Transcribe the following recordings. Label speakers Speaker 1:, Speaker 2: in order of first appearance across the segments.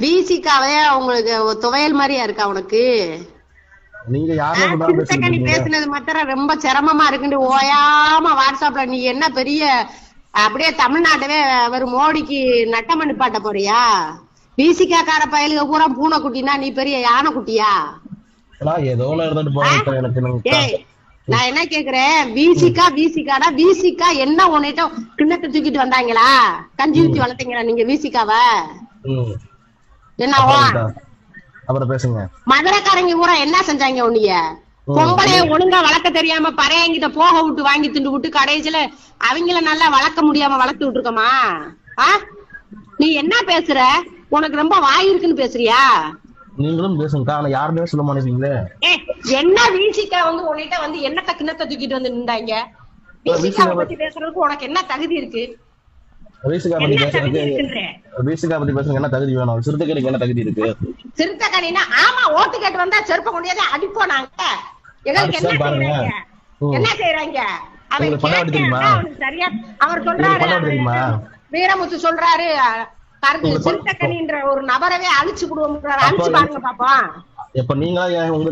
Speaker 1: பிசிக்காவே உங்களுக்கு துவையல் மாதிரியா இருக்கா உனக்கு?
Speaker 2: நீங்க யாருமே பேசுறீங்க
Speaker 1: பேசுனது மாத்திரம் ரொம்ப சிரமமா இருக்குன்னு ஓயாம வாட்ஸ்அப்ல நீ என்ன பெரிய அப்படியே தமிழ்நாட்டவே ஒரு மோடிக்கு நட்டம் அனுப்பாட்ட போறியா? பிசிக்கா கார பயலுக பூரா பூனை குட்டினா நீ பெரிய யானை குட்டியா?
Speaker 2: நான்
Speaker 1: என்ன கேக்குறேன்? விசிகா விசிகாடா விசிகா என்ன உன்னிட்ட கிண்ணத்தை தூக்கிட்டு வந்தாங்களா? கஞ்சி ஊத்தி வளர்த்தீங்களா நீங்க விசிகாவ
Speaker 2: ம்.
Speaker 1: என்ன
Speaker 2: அப்புறம் பேசுங்க.
Speaker 1: மதுரைக்காரங்க என்ன செஞ்சாங்க உன்னைய? பொம்பளைய ஒழுங்கா வளர்க்க தெரியாம பறையங்கிட்ட போக விட்டு வாங்கி திண்டு விட்டு கடைசியில அவங்கள நல்லா வளர்க்க முடியாம வளர்த்து விட்டுருக்கோமா? ஆ? நீ என்ன பேசுற? உனக்கு ரொம்ப வாய் இருக்குன்னு பேசுறியா?
Speaker 2: நீங்களும் பேசுங்க ஆனா யாருமே சொல்ல மாட்டேங்கிறீங்களே.
Speaker 1: ஏ என்ன வீசிக்கா வந்து உன்கிட்ட வந்து என்னத்த கிண்ணத்தை தூக்கிட்டு வந்து நின்றாங்க? வீசிக்காவை பத்தி பேசுறதுக்கு உனக்கு என்ன தகுதி இருக்கு?
Speaker 2: வீசுகா பத்தி பேசுறதுக்கு பத்தி என்ன தகுதி வேணும்? சிறுத்தைக்கு என்ன தகுதி இருக்கு?
Speaker 1: சிறுத்தை கணினா ஆமா ஓட்டு கேட்டு வந்தா செருப்ப அடிப்போம் நாங்க. எங்களுக்கு என்ன
Speaker 2: பாருங்க.
Speaker 1: என்ன செய்யறாங்க
Speaker 2: தெரியுமா?
Speaker 1: அவனுக்கு சரியா அவர் சொல்றாரு? வீரமுத்து சொல்றாரு சிறுத்தைக்கணின்ற ஒரு நபரவே அழிச்சு விடுவோம்ன்றாரு அழிச்சு பாருங்க பாப்போம்.
Speaker 2: இப்ப நீங்களா உங்க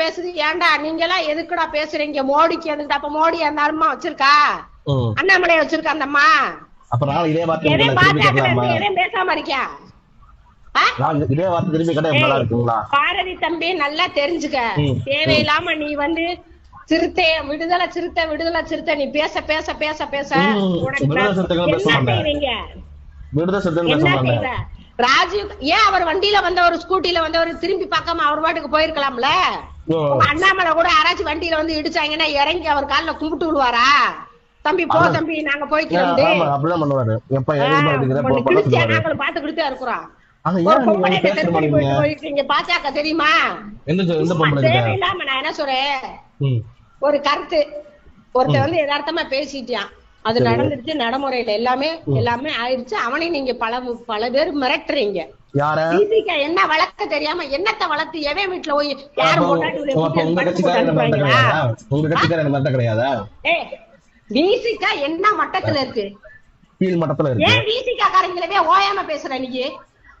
Speaker 1: பேசுது. ஏன்டா நீங்க எல்லாம் எதுக்குடா பேசுறீங்க? மோடிக்கு எதுக்கு அப்ப மோடி அந்த அம்மா வச்சிருக்கா?
Speaker 2: ம்.
Speaker 1: அண்ணாமலை வச்சிருக்கா அந்த அம்மா?
Speaker 2: அப்ப நான் இதே வார்த்தை
Speaker 1: பேசாம
Speaker 2: இதே வார்த்தை நல்லா இருக்குங்களா?
Speaker 1: பாரதி தம்பி நல்லா தெரிஞ்சுக்க. தேவையில்லாம நீ வந்து சிறுத்தை விடுதலை சிறுத்தை விடுதலை சிறுத்தை நீ பேச பேச பேச பேச. உனக்கு என்ன. செய்வீங்க? ராஜீவ் ஏன் அவர் வண்டியில வந்தவர் ஸ்கூட்டில வந்தவர் திரும்பி பார்க்காம அவர் பாட்டுக்கு போயிருக்கலாம்ல? அண்ணாமலை கூட யாராச்சும் வண்டியில வந்து இடிச்சாங்கன்னா இறங்கி அவர் கால்ல கும்பிட்டு விடுவாரா? தம்பி போ. தம்பி நாங்க போய்க்கிறோம் பாத்து கொடுத்தே இருக்கிறோம்.
Speaker 2: ஆனா
Speaker 1: ஒரு
Speaker 2: ஏன்
Speaker 1: பொம்பளை
Speaker 2: நீங்க பேச
Speaker 1: கிட்ட திருப்பி
Speaker 2: மாட்டீங்க
Speaker 1: போயிட்டு போயிருக்கீங்க பாத்தாக்க தெரியுமா? நான் என்ன சொல்றேன். ஒரு கருத்து. ஒருத்தன் வந்து யதார்த்தமா பேசிட்டான். அது. நடந்துருச்சு நடைமுறையில எல்லாமே எல்லாமே ஆயிருச்சு அவனையும் நீங்க பல பல பேர் மிரட்டுறீங்க. என்ன வளர்க்க தெரியாம என்னத்த வளர்த்து எவன் வீட்டுல போய் யாரு பிசிகா என்ன மட்டத்துல இருக்கு?
Speaker 2: கீழ் மட்டத்துல இருக்கு.
Speaker 1: ஏன் பிசிகா காரங்களவே ஓயாம பேசுற நீ?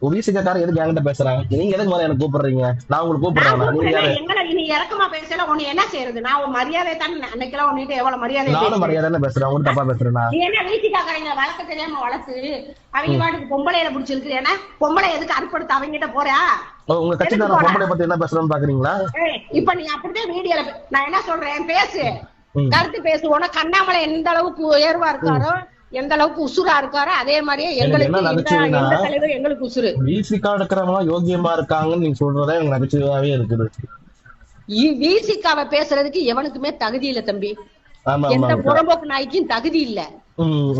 Speaker 2: வீசுக்காரன் எதுக்கு என்கிட்ட பேசுறாங்க? நீங்க எதுக்கு முதல்ல எனக்கு கூப்பிடுறீங்க? நான் உங்களுக்கு கூப்பிடுறேன்
Speaker 1: நீ இறக்கமா பேசல உன்னை என்ன செய்யறது? நான் உன் மரியாதை தான் அன்னைக்கெல்லாம் உன்கிட்ட எவ்வளவு மரியாதை
Speaker 2: நானும். மரியாதை பேசுறேன். உங்களுக்கு தப்பா பேசுறேனா
Speaker 1: நீ என்ன வீட்டுக்காரங்க வளர்க்க தெரியாம வளர்த்து அவங்க பாட்டுக்கு பொம்பளையில பிடிச்சிருக்கு ஏன்னா பொம்பளை எதுக்கு அற்படுத்த அவங்கிட்ட போறா?
Speaker 2: ஓ, உங்க கட்சிக்காரன்
Speaker 1: போறா?
Speaker 2: பொம்பளை பத்தி என்ன பேசுறோம்னு பாக்குறீங்களா?
Speaker 1: இப்ப நீ அப்படிதான் வீடியோல நான் என்ன சொல்றேன்? பேசு. கருத்து பேசு. உனக்கு அண்ணாமலை எந்த அளவுக்கு உயர்வா இருக்காரோ எந்த அளவுக்கு உசுரா இருக்காரோ அதே மாதிரியே எங்களுக்கு எந்த தலைவர் எங்களுக்கு உசுரு
Speaker 2: வீசிக்கா எடுக்கிறவங்க யோகியமா இருக்காங்கன்னு நீங்க சொல்றதே எனக்கு நகைச்சுவையாவே இருக்குது.
Speaker 1: விசிகாவை பேசுறதுக்கு எவனுக்குமே தகுதி இல்ல தம்பி. எந்த புறம்போக்கு நாய்க்கும் தகுதி இல்ல.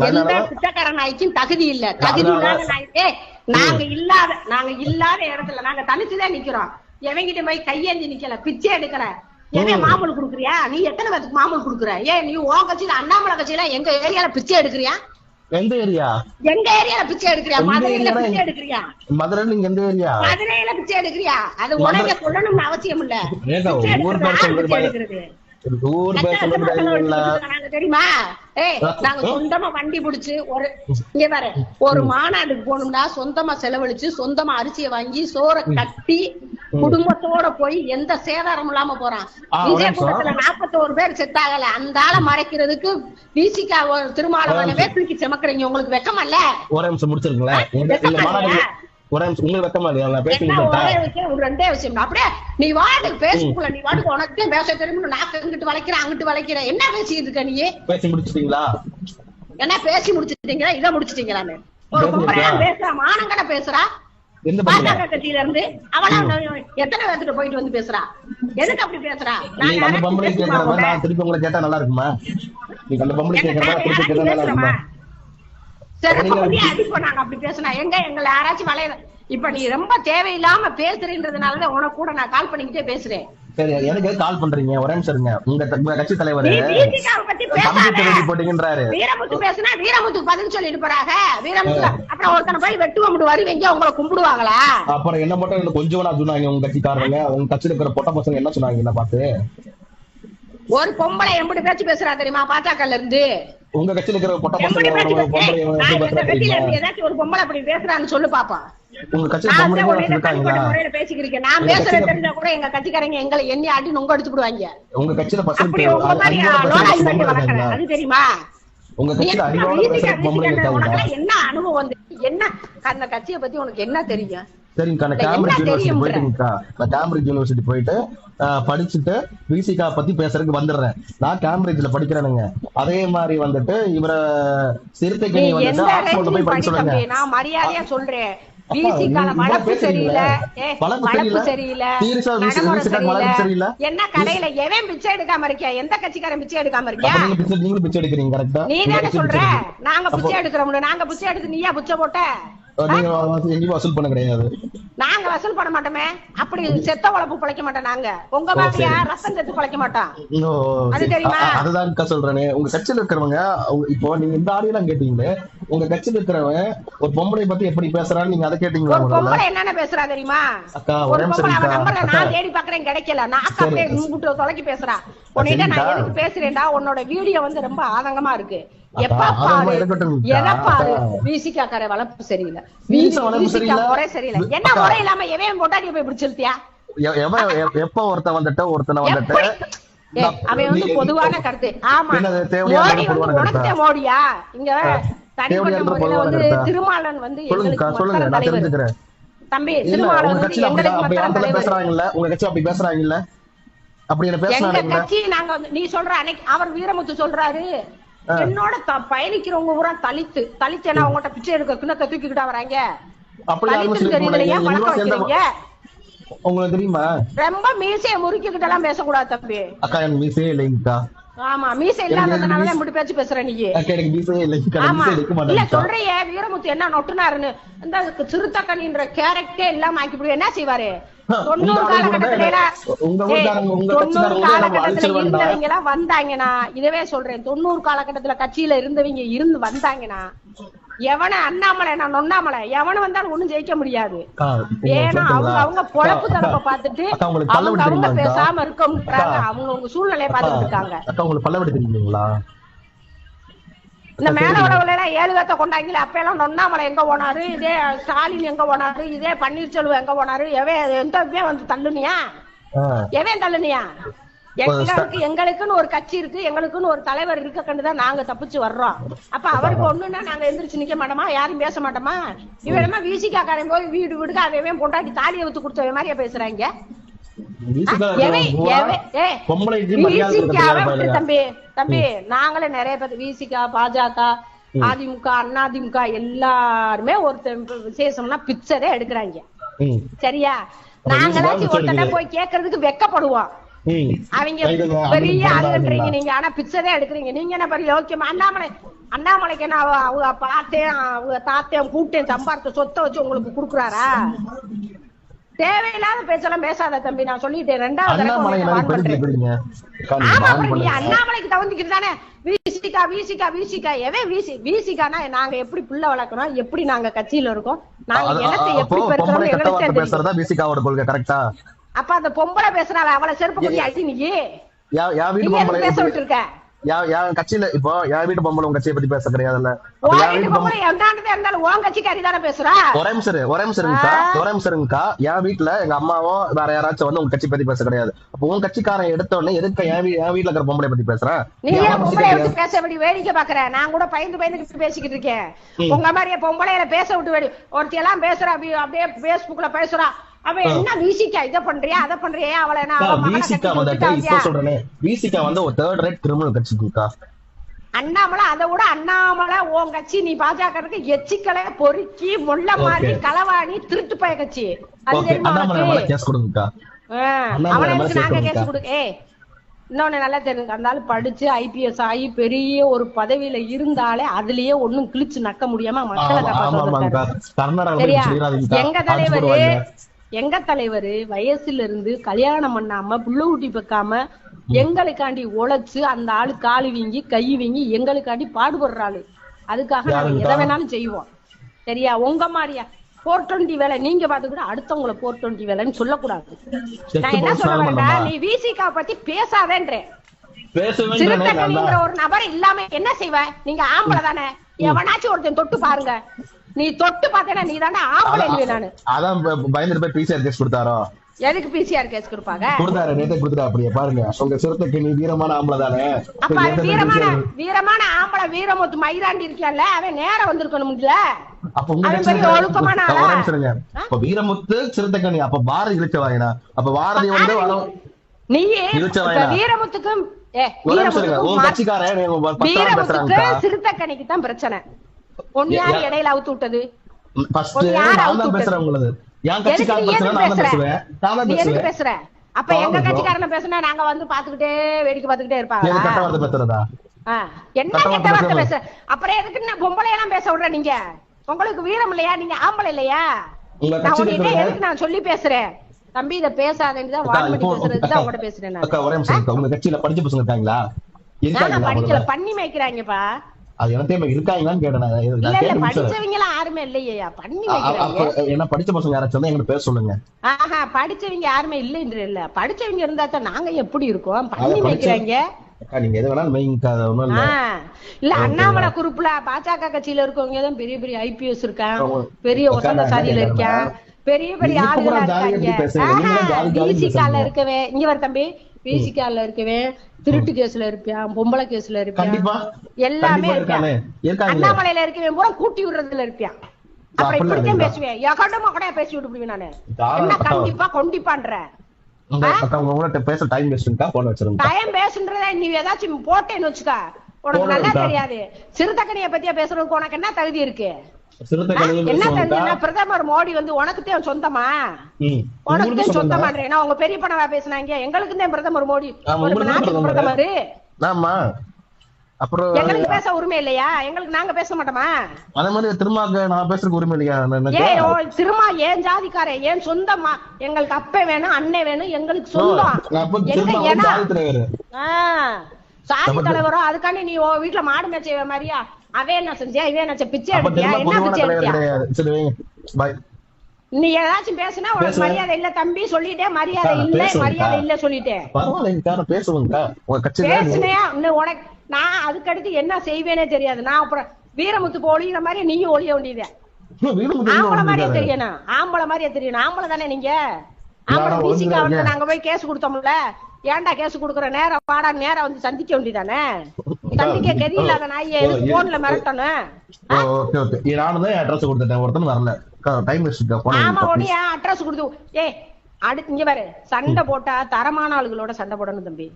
Speaker 1: எந்த பிச்சைக்கார நாய்க்கும் தகுதி இல்ல. தகுதி இல்லாத நாய் ஏய், நாங்க இல்லாத நாங்க இல்லாத இடத்துல நாங்க தனிச்சுதான் நிக்கிறோம். எவங்கிட்ட போய் கையேந்தி நிக்கல பிச்சை எடுக்கல எவன் மாமூல் குடுக்குறியா? நீ எத்தனை பேத்துக்கு மாமூல் குடுக்குற? ஏன் நீ உன் கட்சியில அண்ணாமலை கட்சியில எங்க ஏரியால பிச்சை எடுக்கிறியா?
Speaker 2: எந்த ஏரியா?
Speaker 1: எங்க ஏரியால பிச்சை எடுக்கிறியா? மதுரையில பிச்சை எடுக்கிறியா?
Speaker 2: மதுரை நீங்க எந்த ஏரியா?
Speaker 1: மதுரையில பிச்சை எடுக்கிறியா? அது உடனே சொல்லணும்னு அவசியம் இல்ல.
Speaker 2: ஊர் பேர் சொல்றது ஊர் பேர். சொல்ல
Speaker 1: தெரியுமா? ஏய் நாங்க சொந்தமா வண்டி புடிச்சு ஒரு இங்க பாரு. ஒரு மாநாடுக்கு போகணும்னா சொந்தமா செலவழிச்சு சொந்தமா அரிசியை வாங்கி சோற கட்டி குடும்பத்தோட போய் எந்த சேதாரம் இல்லாம போறான்.
Speaker 2: நிமிஷம்.
Speaker 1: கூட்டத்துல நாற்பத்தோரு பேர் செத்தாகல. அந்த ஆளை மறைக்கிறதுக்கு பிசிகா திருமாவளவனவே தூக்கி சுமக்குறீங்க. உங்களுக்கு வெக்கமல்ல
Speaker 2: ஒரே நிமிஷம் ஒரே நிமிஷம். உங்களுக்கு வெக்கமா இல்லையா? நான்
Speaker 1: ஒரே ரெண்டே விஷயம். அப்படியே நீ வாட்டுக்கு பேசுக்குள்ள நீ வாட்டுக்கு உனக்கு பேச தெரியும் நாக்கு இங்கிட்டு வளைக்கிற அங்கிட்டு வளைக்கிற. என்ன பேசிட்டு இருக்க நீ?
Speaker 2: பேசி முடிச்சிட்டீங்களா?
Speaker 1: என்ன பேசி முடிச்சிட்டீங்களா? இத முடிச்சிட்டீங்களான்னு ஒரு
Speaker 2: பேசி
Speaker 1: பொம்பளை
Speaker 2: முடிச்சா?
Speaker 1: பேசுறா மானங்கட பேசுறா. பாஜக கட்சியில இருந்து அவளா எத்தனை பேர்த்துட்டு போயிட்டு வந்து பேசுறா? எதுக்கு அப்படி பேசுறா?
Speaker 2: நீங்க அந்த பொம்பளை? நான் திருப்பி உங்களை கேட்டா நல்லா இருக்குமா? நீங்க அந்த பொம்பளை மாதிரி திருப்பி கேட்டா நல்லா? இருக்குமா?
Speaker 1: அடிப்போம் அப்படி பேசுனா எங்க எங்களை யாராச்சும் வளைய இப்ப நீ ரொம்ப தேவையில்லாம பேசுறீன்றதுனாலதான் உனக்கு கூட நான் கால் பண்ணிக்கிட்டே பேசுறேன்.
Speaker 2: சரி எனக்கு கால் பண்றீங்க? ஒரே நிமிஷம் இருங்க. உங்க கட்சி தலைவர் கம்ப்யூட்டர் ரெடி போட்டீங்கன்றாரு.
Speaker 1: வீரமுத்து பேசுனா வீரமுத்துக்கு பதில் சொல்லிட்டு போறாங்க. வீரமுத்து அப்புறம் ஒருத்தனை போய் வெட்டுவோம் வருவீங்க உங்களை கும்பிடுவாங்களா?
Speaker 2: அப்புறம் என்ன மட்டும் கொஞ்சம் சொன்னாங்க உங்க கட்சிக்காரங்க உங்க கட்சியில இருக்கிற பொட்ட பசங்க என்ன சொன்னாங்க என்ன பார்த்து?
Speaker 1: ஒரு பொம்பளை எம்பிட்டு பேச்சு பேசுறா தெரியுமா பாஜகல இருந்து?
Speaker 2: உங்க கட்சியில இருக்கிற பொட்ட பசங்க
Speaker 1: பேசி-
Speaker 2: பொம்பளை?
Speaker 1: ஏதாச்சும் ஒரு பொம்பளை அப்படி பேசுறான்னு சொல்லு பாப்பா
Speaker 2: உங்க கட்சியில
Speaker 1: பேசிக்கிறேன் நான் பேசுறது தெரிஞ்சா கூட எங்க கட்சிக்காரங்க எங்களை எண்ணி ஆட்டி நொங்க அடிச்சு விடுவாங்க
Speaker 2: உங்க கட்சியில பசங்க
Speaker 1: உங்க அது தெரியுமா?
Speaker 2: கட்சியில
Speaker 1: உனக்கெல்லாம் என்ன அனுபவம் வந்து? என்ன அந்த கட்சியை பத்தி உனக்கு என்ன தெரியும்?
Speaker 2: சரிங்கக்கா நான் கேம்பிரிட்ஜ் யூனிவர்சிட்டி? போயிட்டுங்கக்கா நான் கேம்பிரிட்ஜ் யூனிவர்சிட்டி போயிட்டு படிச்சுட்டு விசிகா பத்தி பேசுறதுக்கு வந்துடுறேன். நான் கேம்பிரிட்ஜ்ல படிக்கிறேனுங்க. அதே மாதிரி வந்துட்டு இவர சிறுத்தை வந்துட்டு போய் படிக்க சொல்லுங்க.
Speaker 1: நான் மரியாதையா சொல்றேன். வளர்ப்பு. சரியில்லை. ஏ,
Speaker 2: வளர்ப்பு சரியில்லை.
Speaker 1: சரியில்லை. என்ன கடையில எவன் பிச்சை எடுக்காம இருக்கியா? எந்த கட்சிக்காரன் பிச்சை எடுக்காம இருக்கியா?
Speaker 2: நீங்க பிச்சை எடுக்கிறீங்க
Speaker 1: நீ தானே சொல்ற? நாங்க பிச்சை எடுக்கிறோம்னு நாங்க பிச்சை எடுத்து நீயா பிச்சை போட்ட?
Speaker 2: நீங்க வசூல் பண்ண கிடையாது
Speaker 1: நாங்க வசூல் பண்ண மாட்டோமே அப்படி செத்த உழப்பு பிழைக்க மாட்டோம் நாங்க உங்க மாதிரியா. ரத்தம் செத்து பிழைக்க மாட்டோம் அது. தெரியுமா?
Speaker 2: அ- அ- அதுதான்க்கா சொல்றேனே உங்க கட்சியில இருக்கிறவங்க இப்போ நீங்க இந்த கேட்டீங்களே உங்க கட்சியில இருக்கிறவன் ஒரு பொம்பளை பத்தி எப்படி பேசுறான்னு நீங்க அதை கேட்டீங்களா
Speaker 1: ஒரு பொம்பளை என்னென்ன பேசுறா தெரியுமா
Speaker 2: அக்கா,
Speaker 1: ஒரு. நான் தேடி பாக்குறேன் கிடைக்கல நான். அப்படியே தொலைக்கி பேசுறா உன்கிட்ட நான். எதுக்கு பேசுறேன்டா உன்னோட வீடியோ வந்து ரொம்ப ஆதங்கமா இருக்கு வளர்ப்பு சரியில்லை. முறை சரியில்லை. என்ன. முறை இல்லாம எவன் பொட்டாட்டிய போய் பிடிச்சிருத்தியா
Speaker 2: எப்ப ஒருத்தன் வந்துட்டு ஒருத்தனை வந்துட்டு?
Speaker 1: அவன் வந்து
Speaker 2: நீ-
Speaker 1: பொதுவான கருத்து. ஆமா? மோடியா? இங்க தனிப்பட்ட முறையில வந்து? திருமாவளவன் வந்து எங்களுக்கு தம்பி திருமாவளவன் வந்து எங்களுக்கு
Speaker 2: பேசுறாங்கல்ல? உங்க கட்சி அப்படி பேசுறாங்கல்ல? அப்படி என்ன பேசுறாங்கல்ல
Speaker 1: கட்சி நாங்க நீ சொல்ற அன்னைக்கு அவர் வீரமுத்து சொல்றாரு. என்னோட பயணிக்கிறவங்க பூரா தலித்து. தலித்து என்ன அவங்ககிட்ட பிச்சை எடுக்க கிண்ணத்தை தூக்கிக்கிட்டா வராங்க?
Speaker 2: உங்களுக்கு தெரியுமா?
Speaker 1: ரொம்ப மீசைய முறுக்கிக்கிட்டு எல்லாம் பேசக்கூடாது தம்பி.
Speaker 2: அக்கா எனக்கு மீசே இல்லைங்கக்கா.
Speaker 1: ஆமா மீசை இல்லாததுனால இப்படி பேச்சு பேசுற நீ.
Speaker 2: அக்கா எனக்கு மீசே இல்லைங்கக்கா நான்
Speaker 1: ஆமா.
Speaker 2: மீசே எடுக்க
Speaker 1: இல்ல சொல்றியே வீரமுத்து என்ன நொட்டுனாருன்னு. இந்த சிறுத்தக்கணின்ற கேரக்டே இல்லாம ஆக்கி என்ன செய்வாரு? வந்தாங்கன்னா இதவே சொல்றேன் தொண்ணூறு காலகட்டத்துல கட்சியில இருந்தவங்க இருந்து வந்தாங்கன்னா எவன அண்ணாமலை நான் நொண்ணாமலை எவன வந்தாலும் ஒண்ணும் ஜெயிக்க முடியாது ஏன்னா அவங்க? அவங்க பொழப்பு தரப்ப
Speaker 2: பல்ல
Speaker 1: அவங்க அவங்க? பேசாம
Speaker 2: அக்கா.
Speaker 1: அவங்க சூழ்நிலையை பார்த்துட்டு இருக்காங்க இந்த மேல எல்லாம் ஏழு பேத்த கொண்டாங்கல. அப்ப எல்லாம் நொண்ணாமலை எங்க போனாரு? இதே ஸ்டாலின் எங்க போனாரு? இதே பன்னீர்செல்வம் எங்க போனாரு? எவன் எந்த வந்து தள்ளுனியா. எவன் தள்ளுனியா? எங்களுக்கு எங்களுக்குன்னு ஒரு கட்சி இருக்கு எங்களுக்குன்னு ஒரு தலைவர் இருக்க கண்டுதான் நாங்க தப்பிச்சு வர்றோம். அப்ப அவருக்கு ஒண்ணுன்னா நாங்க எந்திரிச்சு நிக்க மாட்டோமா? யாரும் பேச மாட்டோமா? இவன் வீசிக்கா காரன் போய் வீடு வீடுக்கு அவன் பொண்டாட்டி தாலியை வித்து கொடுத்த மாதிரியா பேசுறாங்க. தம்பி தம்பி நாங்களே நிறைய பேர் விசிகா பாஜக அதிமுக அதிமுக எல்லாருமே ஒருத்தன் விசேஷம்னா பிக்சரே எடுக்கிறாங்க. சரியா?
Speaker 2: அப்ப
Speaker 1: நாங்க
Speaker 2: VCK
Speaker 1: ஏதாச்சும்
Speaker 2: picture
Speaker 1: ஒருத்தனை. போய் கேக்குறதுக்கு வெக்கப்படுவோம். அவங்க பெரிய ஆளுன்றீங்க? நீங்க. ஆனா பிக்சரே எடுக்கிறீங்க. நீங்க என்ன பெரிய யோக்கியமா அண்ணாமலை அண்ணாமலைக்கு நான் அவ- அவங்க பார்த்தேன் அவங்க தாத்தேன் கூட்டேன் சம்பாரிச்ச சொத்தை வச்சு உங்களுக்கு குடுக்குறாரா? தேவையில்லாத பேச்செல்லாம் பேசாத தம்பி. நான் சொல்லிட்டேன். ரெண்டாவது. அண்ணாமலைக்கு தகுந்திக்கிட்டு தானே? வீசிக்கா வீசிக்கா வீசிக்கா எவன் வீசி வீசிக்கானா? நாங்க எப்படி புள்ள வளர்க்கணும்? எப்படி நாங்க கட்சியில இருக்கோம்? நாங்க இனத்தை எப்படி
Speaker 2: கெட்ட
Speaker 1: எங்களுக்கு
Speaker 2: பேசுறதா கொள்கை கரெக்டா
Speaker 1: அப்ப அந்த பொம்பளை பேசுறாள் அவளை செருப்பு குத்தி அடி நீ
Speaker 2: யா வீட்டு
Speaker 1: நீங்க
Speaker 2: கட்சியில இப்போ யா வீட்டு பொம்பளை உங்க கட்சியை பத்தி பேச கிடையாதுல்ல ஒரே நிமிஷம் ஒரே நிமிஷம் இருங்கக்கா
Speaker 1: ஆ.
Speaker 2: ஒரே நிமிஷம் இருங்கக்கா என் வீட்டுல எங்க அம்மாவோ வேற யாராச்சும் வந்து உங்க கட்சி பத்தி பேச கிடையாது. அப்ப உன் கட்சிக்காரன் எடுத்த உடனே எதுக்கு என் என் வீட்டுல இருக்கிற பொம்பளை பத்தி பேசுறேன்
Speaker 1: பேச இப்படி வேடிக்கை பாக்குற? நான் கூட பயந்து பயந்து பேசிக்கிட்டு இருக்கேன். உங்க மாதிரியே பொம்பளையில பேச விட்டு வேடி ஒருத்தி எல்லாம் பேசுறா அப்படி- அப்படியே பேஸ்புக்ல பேசுறா. அவன் என்ன வீசிக்கா இத பண்றியா அதை பண்றியா? அவளை நான்
Speaker 2: விசிகா
Speaker 1: கொடுத்துட்டா
Speaker 2: இப்ப சொல்றேனே. விசிகா வந்து ஒரு தேர்ட் ரேட் கிரிமினல் கட்சிக்குக்கா
Speaker 1: அண்ணாமலை அதை விட அண்ணாமலை உன் கட்சி நீ பாஜக எச்சிக்கலை பொறுக்கி முள்ள மாதிரி. களவாணி திருட்டு பய கட்சி. அது தெரியுமா நாங்க
Speaker 2: கேஸ்
Speaker 1: கேஸ் கொடு ஏய் இன்னொன்னு நல்லா தெரியுங்க அந்த ஆளு படிச்சு ஐபிஎஸ் ஆகி பெரிய ஒரு பதவியில இருந்தாலே அதுலயே ஒண்ணும் கிழிச்சு நக்க முடியாம மக்களை
Speaker 2: சொல்லிடாதீங்கக்கா.
Speaker 1: எங்க தலைவரு. எங்க தலைவரு வயசுல இருந்து கல்யாணம் பண்ணாம புள்ள ஊட்டி வைக்காம எங்களுக்காண்டி உழைச்சு அந்த ஆளு காலு வீங்கி கை வீங்கி எங்களுக்காண்டி பாடுபடுற ஆளு அதுக்காக நாங்க? எதை வேணாலும் செய்வோம். சரியா? உங்க மாதிரியா? போர் டுவெண்ட்டி வேலை. நீங்க பாத்துக்கிட்டு அடுத்தவங்கள போர் டுவெண்ட்டி வேலைன்னு சொல்லக்கூடாது. நான் என்ன சொல்ல
Speaker 2: மாட்டோமா?
Speaker 1: நீ விசிகா பத்தி பேசாதேன்றேன்
Speaker 2: நான்
Speaker 1: ஒரு நபர் இல்லாம என்ன செய்வ? நீங்க ஆம்பளை தானே. எவனாச்சும் ஒருத்தன் தொட்டு பாருங்க. நீ தொட்டு பார்த்தேன்னா நீ தானே ஆம்பளை இல்லையே நானு.
Speaker 2: அதான் பயந்துட்டு போய் பிசிஆர் கேஸ் கொடுத்தாரோ?
Speaker 1: எதுக்கு பிசிஆர் கேஸ் கொடுப்பாங்க?
Speaker 2: கொடுத்தாரு நேத்தே கொடுத்துட்டா அப்படியே பாருங்க. உங்க சிறுத்தைக்கு நீ வீரமான ஆம்பளை தானே?
Speaker 1: அப்ப வீரமான வீரமான ஆம்பளை வீரமுத்து மயிராண்டி இருக்கான்ல அவன்
Speaker 2: அப்ப உங்க
Speaker 1: அவன்
Speaker 2: கட்சியில-
Speaker 1: பெரிய ஒழுக்கமான.
Speaker 2: அப்ப வீரமுத்து சிறுத்தைக்கணி அப்ப பாரதி இழுச்சவாயினா அப்ப பாரதி வந்து வரும்
Speaker 1: நீ? வீரமுத்துக்கும். வீரமுத்துக்கும் சிறுத்தக்கணிக்கு தான் பிரச்சனை. ஒன்னு யார் இடையில அவுத்து விட்டது?
Speaker 2: பேசுறேன்
Speaker 1: அப்ப எங்க. கட்சிக்காரன பேசுனா நாங்க வந்து பாத்துக்கிட்டே வேடிக்கை பாத்துக்கிட்டே இருப்பாங்க என்ன
Speaker 2: கட்ட வார்த்தை
Speaker 1: அப்புறம் எதுக்கு நான் பொம்பளை எல்லாம் பேச விடுற நீங்க? உங்களுக்கு வீரம் இல்லையா? நீங்க ஆம்பளை இல்லையா? நான் உங்ககிட்ட எதுக்கு நான் சொல்லி பேசுறேன்? தம்பி இத பேசாதேன்னு தான் உங்ககிட்ட பேசுறேன் நான்.
Speaker 2: ஒரே நிமிஷம். உங்க கட்சியில படிச்ச பசங்க இருக்காங்களா?
Speaker 1: படிக்கல? பண்ணி மேய்க்கிறாங்கப்பா.
Speaker 2: அது எனக்கு இருக்காங்களான்னு கேட்டேன்.
Speaker 1: படிச்சவங்க எல்லாம் யாருமே இல்லையா. பண்ணி
Speaker 2: என்ன படிச்ச பசங்க யாராச்சும் எங்கிட்ட பேச சொல்லுங்க.
Speaker 1: ஆஹா படிச்சவங்க யாருமே இல்லைன்ற இல்ல. படிச்சவங்க இருந்தா தான் நாங்க எப்படி இருக்கோம்? பண்ணி
Speaker 2: அக்கா நீங்க எது வேணாலும் மெயின்க்கா அது ஒண்ணும் இல்ல?
Speaker 1: அண்ணாமலை குரூப்ல பாஜக கட்சியில இருக்கவங்க தான் பெரிய பெரிய ஐபிஎஸ் இருக்கான். பெரிய ஒசந்த சாதியில இருக்கான். பெரிய பெரிய ஆளுகளா
Speaker 2: பூரா
Speaker 1: இருக்காங்க. இருக்கவே. இங்க வர தம்பி. பிசிகால இருக்கவே திருட்டு கேஸ்ல இருப்பான் பொம்பளை கேஸ்ல இருப்பான் எல்லாமே
Speaker 2: இருக்காங்களே.
Speaker 1: அண்ணாமலையில இருக்கவே பூரா கூட்டி விடுறதுல இருப்பான் அப்புறம் இப்படித்தான்? பேசுவேன். எகடமா கூட பேசி விட்டுருவேன் நானு. என்ன கண்டிப்பா கொண்டிப்பான்ற?
Speaker 2: பேச டைம் போன்
Speaker 1: பேசுன்றத நீ ஏதாச்சும் போட்டேன்னு வச்சுக்க. உனக்கு நல்லா. தெரியாது. சிறுத்தக்கனிய பத்தியா பேசுறதுக்கு உனக்கு என்ன தகுதி இருக்கு? என்ன பிரதமர் மோடி வந்து உனக்கு சொந்தமா. உனக்கு? சொந்தமான்றேன் உங்க பெரிய பணவா பேசுனாங்க. எங்களுக்கு தான் பிரதமர் மோடி.
Speaker 2: பிரதமர்.
Speaker 1: பிரதமர்.
Speaker 2: ஆமா அப்புறம்
Speaker 1: எங்களுக்கு பேச உரிமை இல்லையா? எங்களுக்கு நாங்க பேச மாட்டோமா?
Speaker 2: அதே மாதிரி திரும்ப நான் பேசுறதுக்கு உரிமை இல்லையா? எனக்கு
Speaker 1: ஏன் ஓ, திருமா ஏன் சொந்தமா? எங்களுக்கு அப்ப வேணும் அண்ணன் வேணும் எங்களுக்கு சொந்தம். சாதி தலைவரோ அதுக்காண்டி நீ வீட்டுல மாடு மேய்ச்ச மாதிரியா? அவன் என்ன செஞ்சியா இவன் என்ன பிச்சை எடுத்தியா என்ன பிச்சை எடுத்தியா? நீ ஏதாச்சும் பேசுனா உனக்கு. மரியாதை இல்ல தம்பி சொல்லிட்டே மரியாதை இல்ல. மரியாதை இல்ல சொல்லிட்டேன்
Speaker 2: பரவாயில்லைங்கக்கா நான் பேசுவேங்கக்கா. உங்க கட்சியில நீ-
Speaker 1: பேசுனே இன்னும் உனக்கு நான் அதுக்கடுத்து என்ன செய்வேனே தெரியாது. நான் அப்புறம் வீரமுத்து ஒளிகிற மாதிரி நீயும் ஒளிய வேண்டியது. ஆம்பளை மாதிரியே. தெரியணும். ஆம்பளை மாதிரியே தெரியணும். ஆம்பளை தானே நீங்க? ஆம்பளை பிசிக்கா வந்து நாங்க போய் கேஸ் கொடுத்தோம்ல. ஏன்டா கேஸ் கொடுக்குற? நேரம் வாடா நேரம் வந்து சந்திக்க வேண்டியதானே? சந்திக்க கெதி இல்லாத நாய் எதுக்கு போன்ல மிரட்டணும்
Speaker 2: ஓ, ஓகே ஓகே. இ- நானும் தான் அட்ரஸ் கொடுத்துட்டேன். ஒருத்தன் வரல. டைம் வேஸ்ட்
Speaker 1: ஆமா உடனே அட்ரஸ் கொடுத்து ஏ அடுத்து இங்க பாரு. சண்டை போட்டா தரமான ஆளுகளோட சண்டை போடணும் தம்பி.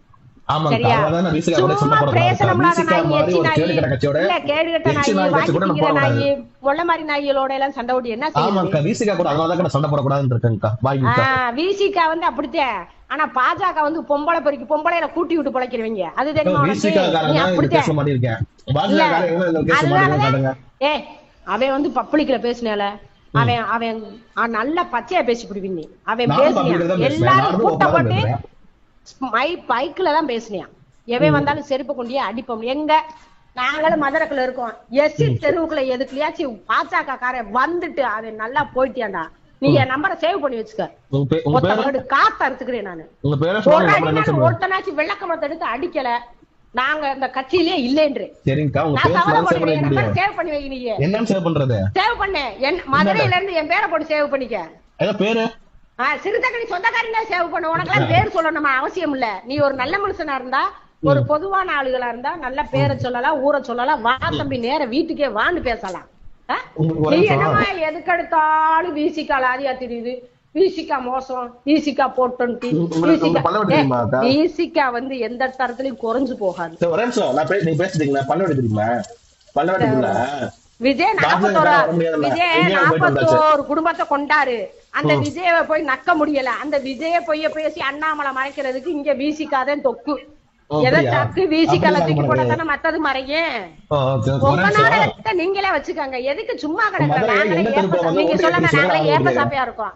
Speaker 2: சண்டை
Speaker 1: போட்டு என்ன
Speaker 2: வீசிக்கா
Speaker 1: வந்து அப்படித்தான். ஆனா பாஜக வந்து பொம்பளை பொறுக்கி பொம்பளையில கூட்டி விட்டு பொழைக்கிறவங்க. அது தெரியுமா ஏ அவன் வந்து பப்ளிக்ல பேசினால அவன் அவன் நல்ல பச்சையா பேசி பிடிப்பீங்க. அவன் பேசினான். எல்லாரும் கூட்ட போட்டு. மை பைக்ல தான் பேசினியான் எவன் வந்தாலும் செருப்பு கொண்டே அடிப்போம். எங்க? நாங்களும் மதுரைக்குள்ள இருக்கோம். எஸ்சி தெருவுக்குள்ள எதுக்குலயாச்சும் பாஜக காரன் வந்துட்டு அவன் நல்லா போயிட்டியாண்டா? நீ என் நம்பரை சேவ் பண்ணி வச்சுக்க. காத்து அறுத்துக்கிறேன் நானு. ஒருத்தனாச்சும் விளக்கமத்தை எடுத்து அடிக்கல. நாங்க இந்த கட்சியிலே இல்லைன்றேன்
Speaker 2: சரிங்கக்கா உங்க சேவ்
Speaker 1: பண்ணி வை நீ
Speaker 2: என்னன்னு சேவ் பண்றது?
Speaker 1: சேவ் பண்ணு. என் மதுரையில இருந்து என் பேரை போட்டு சேவ் பண்ணிக்க.
Speaker 2: ஏதோ பேரு?
Speaker 1: ஆ, சிறுதக்கணி சொந்தக்காரங்க சேவ் பண்ணு. உனக்கெல்லாம் பேர் சொல்லணுமா? அவசியம் இல்ல. நீ ஒரு நல்ல மனுஷனா இருந்தா ஒரு பொதுவான ஆளுகளா இருந்தா நல்ல பேரை சொல்லலாம் ஊரை சொல்லலாம் வா தம்பி நேர வீட்டுக்கே வான்னு பேசலாம். என்னமா எதுக்கெடுத்தாலும் வீசிக்கா லாதியா தெரியுது வீசிக்கா மோசம் வீசிக்கா போட்டு
Speaker 2: பல்லவடி?
Speaker 1: வீசிக்கா வந்து எந்த தரத்திலயும் குறைஞ்சு போகாது.
Speaker 2: ஒரே நிமிஷம். நான் நீங்க பேசுறீங்களா பல்லவடி தெரியுமா? பல்லவடிக்குள்ள
Speaker 1: விஜய் நாற்பத்தோரு. விஜய். நாற்பத்தோரு குடும்பத்தை கொண்டாரு. அந்த விஜய போய் நக்க முடியல. அந்த விஜய பொய்ய பேசி அண்ணாமலை மறைக்கிறதுக்கு இங்க வீசிக்காதே தொக்கு. எதை
Speaker 2: உங்களுக்கு?
Speaker 1: தானே மத்தது மறையும் உங்க. நாடகத்தை நீங்களே வச்சுக்கோங்க. எதுக்கு சும்மா கிடக்குற? நீங்க சொல்லுங்க நாங்களே ஏப்ப சாப்பியா இருக்கோம்.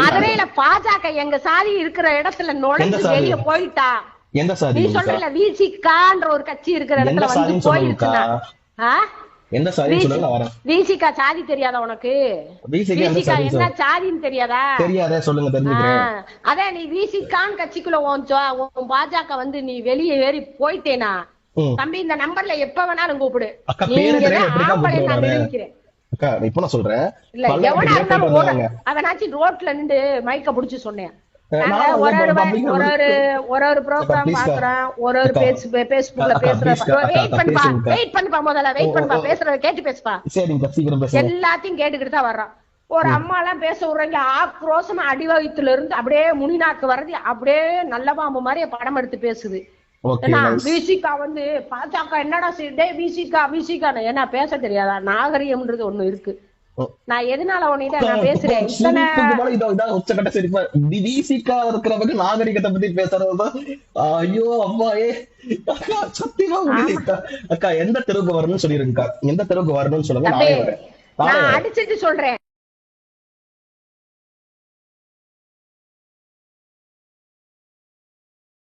Speaker 2: மதுரையில
Speaker 1: பாஜக எங்க சாதி இருக்கிற இடத்துல நுழைஞ்சு? வெளிய போயிட்டா?
Speaker 2: எந்த சாதி
Speaker 1: நீ விசிகான்ற ஒரு கட்சி இருக்கிற இடத்துல வந்து
Speaker 2: சாதின்னு எந்த சாதி சொல்லுங்க நான் வரேன்.
Speaker 1: விசிகா சாதி தெரியாதா உனக்கு? விசிகா என்ன சாதின்னு தெரியாதா?
Speaker 2: தெரியாதே சொல்லுங்க தெரிஞ்சுக்கிறேன்.
Speaker 1: ஆ, அதான் நீ விசிகான் கட்சிக்குள்ள உன் பாஜக வந்து நீ வெளியே ஏறி போயிட்டேனா. தம்பி இந்த நம்பர்ல எப்ப வேணாலும் கூப்பிடு.
Speaker 2: அக்கா, இப்ப நான் சொல்றேன்.
Speaker 1: அவனாச்சும் ரோட்ல நின்று மைக்க புடிச்சு சொன்னேன். ஒரு ஒரு ஒரு ஒரு ஒரு ஒரு
Speaker 2: அக்கா,
Speaker 1: ப்ரோக்ராம். பாக்குறேன் ஒரு ஒரு. பேஸ் பேஸ்புக்ல பேசுறேன் வெயிட் பண்ணுப்பா. வெயிட் பண்ணுப்பா முதல்ல வெயிட் பண்ணுப்பா. பேசுறத கேட்டு பேசுப்பா எல்லாத்தையும் கேட்டுக்கிட்டு தான் வர்றான் ஒரு அம்மா எல்லாம் பேச விடுறாங்க ஆக்ரோஷமா அடிவகத்துல இருந்து அப்படியே முனிநாக்கு வர்றது அப்படியே நல்ல பாம்பு மாதிரி படம் எடுத்து பேசுது ஏன்னா. விசிகா வந்து பாஜக என்னடா செய்யுதே விசிகா விசிகா என்ன பேச தெரியாதா நாகரிகம்ன்றது ஒண்ணு இருக்கு. நான் எதனால உன்கிட்ட நான் பேசுறேன்? இத்தனை
Speaker 2: உச்சக்கட்ட சிரிப்பா. விசிக்கா இருக்கிறவங்க நாகரிகத்தை பத்தி பேசுறதுதான் ஐயோ அம்மா ஏ அக்கா சத்தியமா முடியல. அக்கா. எந்த தெருவுக்கு வரணும்னு சொல்லிருக்கா எந்த தெருவுக்கு வரணும்னு சொல்லுங்க நானே
Speaker 1: அடிச்சிட்டு சொல்றேன்.